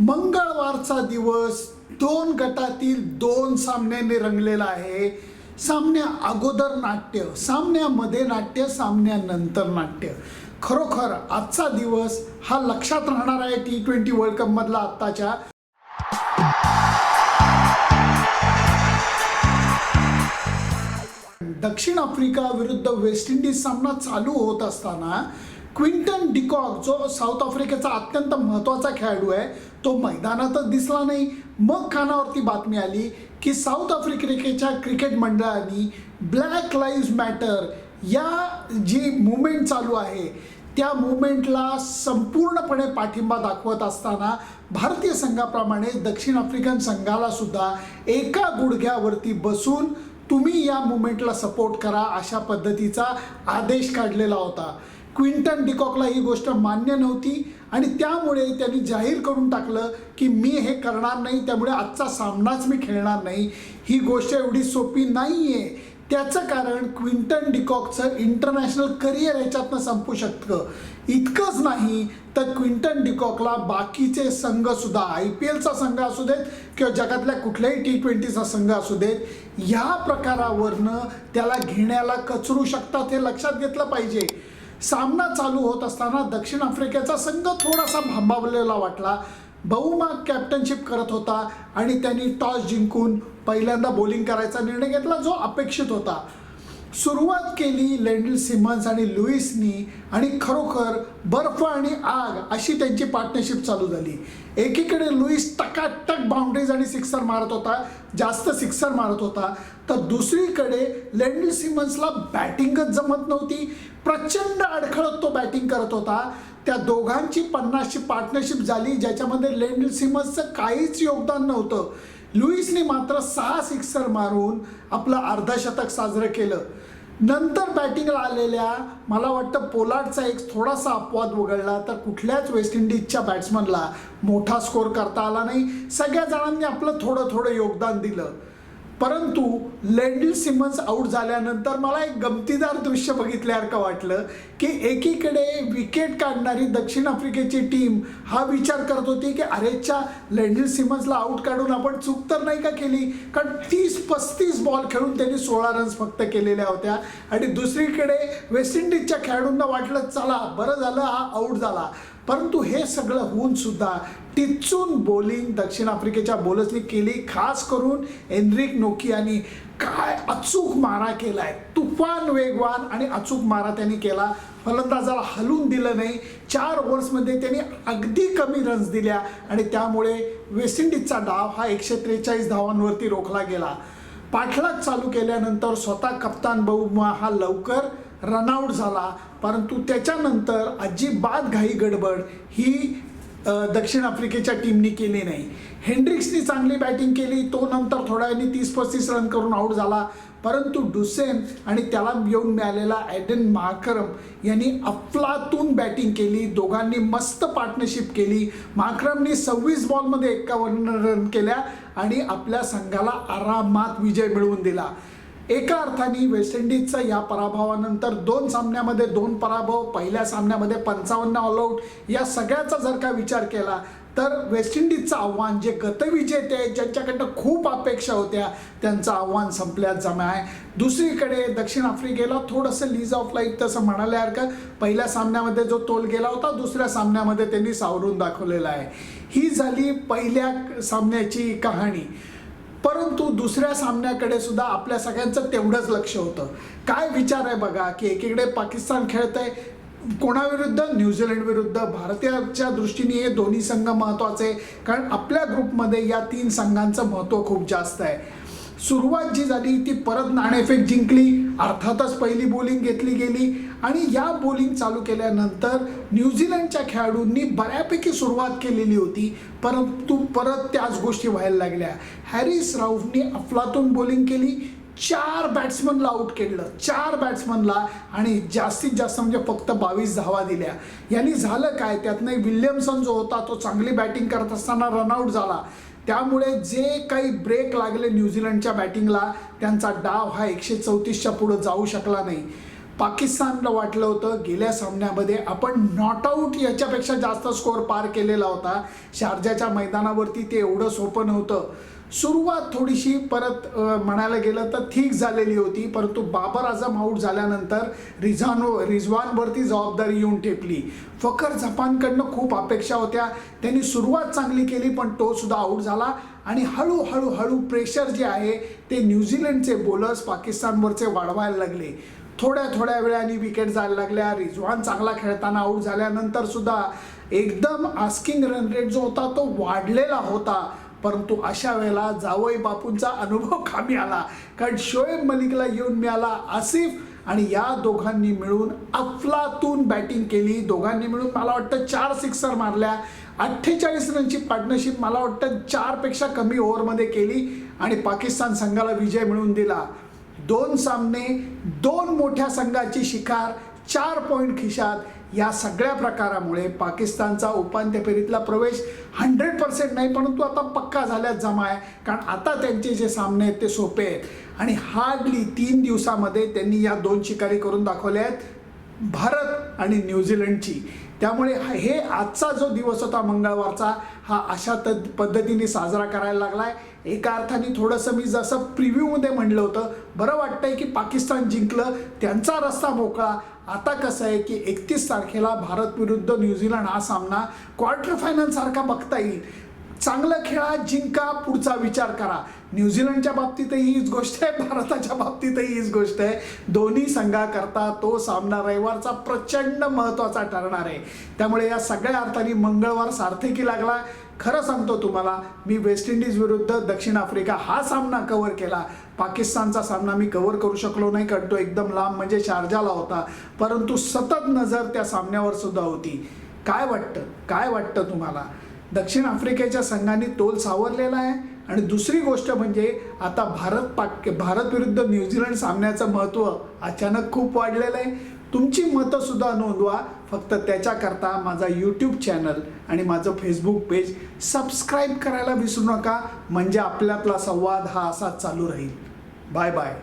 मंगळवारचा दिवस दोन गटातील दोन सामन्याने रंगलेला आहे. सामन्या अगोदर नाट्य सामन्यामध्ये नाट्य सामन्यानंतर नाट्य. खरोखर आजचा दिवस हा लक्षात राहणार आहे टी ट्वेंटी वर्ल्ड कपमधला आत्ताच्या. दक्षिण आफ्रिका विरुद्ध वेस्ट इंडिज सामना चालू होत असताना क्विंटन डिकॉक जो साऊथ आफ्रिकेचा अत्यंत महत्त्वाचा खेळाडू आहे तो मैदानातच दिसला नाही. मग कानावरती बातमी आली की साऊथ आफ्रिकेच्या क्रिकेट मंडळाने ब्लॅक लाईव्ह मॅटर या जी मुवमेंट चालू आहे त्या मुवमेंटला संपूर्णपणे पाठिंबा दाखवत असताना भारतीय संघाप्रमाणे दक्षिण आफ्रिकन संघाला सुद्धा एका गुडघ्यावरती बसून तुम्ही या मुवमेंटला सपोर्ट करा अशा पद्धतीचा आदेश काढलेला होता. क्विंटन डिकॉकला ही गोष्ट मान्य नव्हती आणि त्यामुळे त्यांनी जाहीर करून टाकलं की मी हे करणार नाही त्यामुळे आजचा सामनाच मी खेळणार नाही. ही गोष्ट एवढी सोपी नाही आहे त्याचं कारण क्विंटन डिकॉकचं इंटरनॅशनल करिअर ह्याच्यातनं संपू शकतं. इतकंच नाही तर क्विंटन डिकॉकला बाकीचे संघसुद्धा आय पी एलचा संघ असू देत किंवा जगातल्या कुठल्याही टी ट्वेंटीचा संघ असू देत ह्या प्रकारावरनं त्याला घेण्याला कचरू शकतात हे लक्षात घेतलं पाहिजे. सामना चालू होत असताना दक्षिण आफ्रिकेचा संघ थोडासा भांबावलेला वाटला. बहुमाग कॅप्टनशिप करत होता आणि त्यांनी टॉस जिंकून पहिल्यांदा बॉलिंग करायचा निर्णय घेतला जो अपेक्षित होता. सुरुवात केली लेंडिल सिमन्स आणि लुईसनी आणि खरोखर बर्फ आणि आग अशी त्यांची पार्टनरशिप चालू झाली. एकीकडे लुईस टकाटक बाउंड्रीज आणि सिक्सर मारत होता जास्त सिक्सर मारत होता तर दुसरीकडे लेंडिल सिमन्सला बॅटिंगच जमत नव्हती. प्रचंड अडखळत तो बॅटिंग करत होता. त्या दोघांची पन्नासची पार्टनरशिप झाली ज्याच्यामध्ये लेंडल सिमन्सचं काहीच योगदान नव्हतं. लुईसने मात्र सहा सिक्सर मारून आपलं अर्धशतक साजरं केलं. नंतर बॅटिंगला आलेल्या मला वाटतं पोलार्डचा एक थोडासा अपवाद वगळला तर कुठल्याच वेस्ट इंडिजच्या बॅट्समनला मोठा स्कोर करता आला नाही. सगळ्या जणांनी आपलं थोडं थोडं योगदान दिलं. परंतु लेंडिल सिमन्स आऊट झाल्यानंतर मला एक गमतीदार दृश्य बघितल्यासारखं वाटलं की एकीकडे विकेट काढणारी दक्षिण आफ्रिकेची टीम हा विचार करत होती की अरेच्या लेंडिल सिमन्सला आऊट काढून आपण चूक तर नाही का केली? कारण तीस पस्तीस बॉल खेळून त्यांनी सोळा रन्स फक्त केलेल्या होत्या. आणि दुसरीकडे वेस्ट इंडिजच्या खेळाडूंना वाटलं चला बरं झालं हा आऊट झाला. परंतु हे सगळं होऊन सुद्धा टिचून बॉलिंग दक्षिण आफ्रिकेच्या बॉलर्सनी केली. खास करून एनरिक नोकियानी काय अचूक मारा केला आहे तुफान वेगवान आणि अचूक मारा त्यांनी केला. फलंदाजाला हलून दिलं नाही. चार ओव्हर्समध्ये त्यांनी अगदी कमी रन्स दिल्या आणि त्यामुळे वेस्ट इंडिजचा डाव हा एकशे त्रेचाळीस धावांवरती रोखला गेला. पाठलाग चालू केल्यानंतर स्वतः कप्तान बहुमा हा लवकर रनआउट झाला. परंतु त्याच्यानंतर अजिबात घाई गडबड ही दक्षिण आफ्रिकेच्या टीमनी केली नाही. हेंड्रिक्सनी चांगली बॅटिंग केली. तो नंतर थोड्या वेळाने तीस पस्तीस रन करून आऊट झाला. परंतु डुसेन आणि त्याला येऊन मिळालेला ॲडन माकरम यांनी अफलातून बॅटिंग केली. दोघांनी मस्त पार्टनरशिप केली. माकरमनी सव्वीस बॉलमध्ये एक्कावन्न रन केल्या आणि आपल्या संघाला आरामात विजय मिळवून दिला. एका अर्थाने वेस्ट इंडिजचा या पराभवानंतर दोन सामन्यामध्ये दोन पराभव पहिल्या सामन्यामध्ये पंचावन्न ऑलआउट या सगळ्याचा जर का विचार केला तर वेस्ट इंडिजचं आव्हान जे गतविजेते आहेत ज्यांच्याकडनं खूप अपेक्षा होत्या त्यांचं आव्हान संपल्यात जमा आहे. दुसरीकडे दक्षिण आफ्रिकेला थोडंसं लीज ऑफ लाईफ तसं म्हणाल्यासारखं पहिल्या सामन्यामध्ये जो तोल गेला होता दुसऱ्या सामन्यामध्ये त्यांनी सावरून दाखवलेला आहे. ही झाली पहिल्या सामन्याची कहाणी. परंतु दुसऱ्या सामन्याकडे सुद्धा आपल्या सगळ्यांचं तेवढंच लक्ष होतं. काय विचार आहे बघा की एकीकडे पाकिस्तान खेळत आहे कोणाविरुद्ध? न्यूझीलंड विरुद्ध. भारतीयाच्या दृष्टीने हे दोन्ही संघ महत्त्वाचे कारण आपल्या ग्रुपमध्ये या तीन संघांचं महत्त्व खूप जास्त आहे. सुरुवात जी झाली ती परत नाणेफेक जिंकली अर्थातच पहिली बॉलिंग घेतली गेली. आणि या बॉलिंग चालू केल्यानंतर न्यूझीलंडच्या खेळाडूंनी बऱ्यापैकी सुरुवात केलेली होती. परंतु परत त्याच गोष्टी व्हायला लागल्या. हॅरिस राऊफनी अफलातून बॉलिंग केली. चार बॅट्समनला आऊट केलं. चार बॅट्समनला आणि जास्तीत जास्त म्हणजे फक्त बावीस धावा दिल्या. यांनी झालं काय? त्यातनं विल्यमसन जो होता तो चांगली बॅटिंग करत असताना रनआउट झाला. त्यामुळे जे काही ब्रेक लागले न्यूझीलंडच्या बॅटिंगला त्यांचा डाव हा एकशे चौतीसच्या पुढं जाऊ शकला नाही. पाकिस्तानला वाटलं होतं गेल्या सामन्यामध्ये आपण नॉट आऊट याच्यापेक्षा जास्त स्कोअर पार केलेला होता. शारजाच्या मैदानावरती ते एवढं सोपं नव्हतं. सुरुवात थोडीशी परत म्हणायला गेलं तर ठीक झालेली होती परंतु बाबर आझम आऊट झाल्यानंतर रिझानो रिझवानवरती जबाबदारी येऊन ठेपली. फखर झपानकडनं खूप अपेक्षा होत्या. त्यांनी सुरुवात चांगली केली पण तो सुद्धा आऊट झाला. आणि हळूहळू हळू प्रेशर जे आहे ते न्यूझीलंडचे बोलर्स पाकिस्तानवरचे वाढवायला लागले. थोड्या थोड्या वेळाने विकेट जायला लागल्या. रिझवान चांगला खेळताना आऊट झाल्यानंतर सुद्धा एकदम आस्किंग रन रेट जो होता तो वाढलेला होता. परंतु अशा वेळेला जावई बापूंचा अनुभव कामी आला. कारण शोएब मलिकला येऊन मिळाला आसिफ आणि या दोघांनी मिळून अफलातून बॅटिंग केली. दोघांनी मिळून मला वाटतं चार सिक्सर मारल्या. अठ्ठेचाळीस रनची पार्टनरशिप मला वाटतं चारपेक्षा कमी ओव्हरमध्ये केली आणि पाकिस्तान संघाला विजय मिळवून दिला. दोन सामने दोन मोठ्या संघाची शिकार चार पॉईंट खिशात. या सगळ्या प्रकारामुळे पाकिस्तानचा उपांत्य फेरीतला प्रवेश हंड्रेड पर्सेंट नाही परंतु आता पक्का झाल्यात जमा आहे. कारण आता त्यांचे जे सामने आहेत ते सोपे आहेत. आणि हार्डली तीन दिवसामध्ये त्यांनी या दोन शिकारी करून दाखवल्या आहेत भारत आणि न्यूझीलंडची. त्यामुळे हे आजचा जो दिवस होता मंगळवारचा हा अशा त पद्धतीने साजरा करायला लागलाय. एका अर्थाने थोडंसं मी जसं प्रिव्ह्यूमध्ये म्हणलं होतं बरं वाटतंय की पाकिस्तान जिंकलं त्यांचा रस्ता मोकळा आता कसं आहे की एकतीस तारखेला भारत विरुद्ध न्यूझीलंड हा सामना क्वार्टर फायनलसारखा बघता येईल. चांगलं खेळा जिंका पुढचा विचार करा. न्यूझीलंडच्या बाबतीतही हीच गोष्ट आहे भारताच्या बाबतीतही हीच गोष्ट आहे. दोन्ही संघाकरता तो सामना रविवारचा प्रचंड महत्त्वाचा ठरणार आहे. त्यामुळे या सगळ्या अर्थाने मंगळवार सार्थकी लागला. खरं सांगतो तुम्हाला मी वेस्ट इंडिज विरुद्ध दक्षिण आफ्रिका हा सामना कव्हर केला. पाकिस्तानचा सामना मी कव्हर करू शकलो नाही कारण तो एकदम लांब म्हणजे शारजाला होता. परंतु सतत नजर त्या सामन्यावर सुद्धा होती. काय वाटतं? काय वाटतं तुम्हाला? दक्षिण आफ्रिकेच्या संघाने तोल सावरलेला आहे. आणि दुसरी गोष्ट म्हणजे आता भारत पाक भारत विरुद्ध न्यूझीलंड सामन्याचं महत्त्व अचानक खूप वाढलेलं आहे. तुमची मतंसुद्धा नोंदवा. फक्त त्याच्याकरता माझा यूट्यूब चॅनल आणि माझं फेसबुक पेज सबस्क्राईब करायला विसरू नका. म्हणजे आपल्यातला संवाद हा असाच चालू राहील. Bye bye